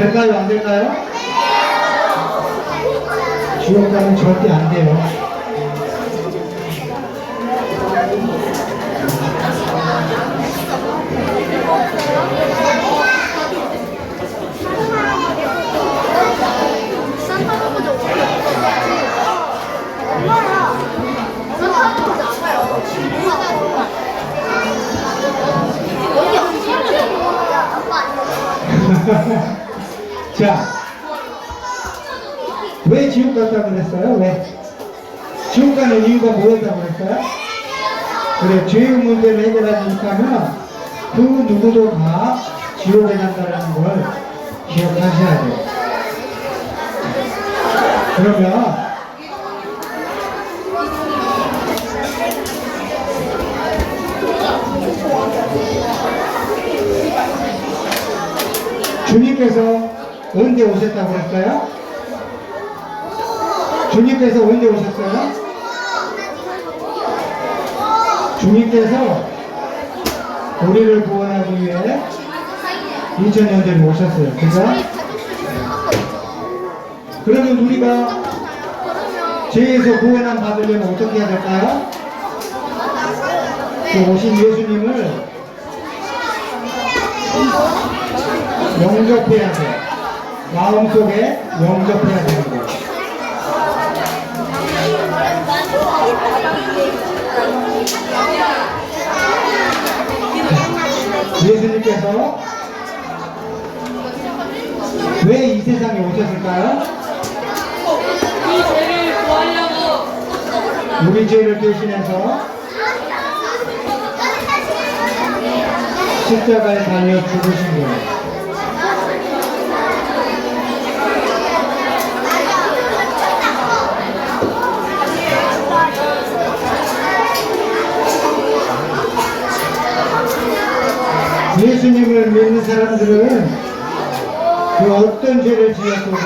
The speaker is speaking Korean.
될까요? 안 될까요? 지옥 가면 절대 안 돼요. 산타 할 자, 왜 지옥 갔다 그랬어요? 왜? 지옥 가는 이유가 뭐였다고 그랬어요? 그래, 죄의 문제를 해결하지 못하면 그 누구도 다 지옥에 간다는 걸 기억하셔야 돼요. 그러면 주님께서 언제 오셨다고 그랬어요? 주님께서 언제 오셨어요? 주님께서 우리를 구원하기 위해 2000년 전에 오셨어요. 그죠? 그러면 우리가 죄에서 구원함 받으려면 어떻게 해야 될까요? 그 오신 예수님을 영접해야 돼. 마음속에 영접해야 되는 거예요. 예수님께서 왜 이 세상에 오셨을까요? 이 죄를 구하려고 우리 죄를 대신해서 십자가에 달려 죽으신 거예요. 예수님을 믿는 사람들은 그 어떤 죄를 지었어도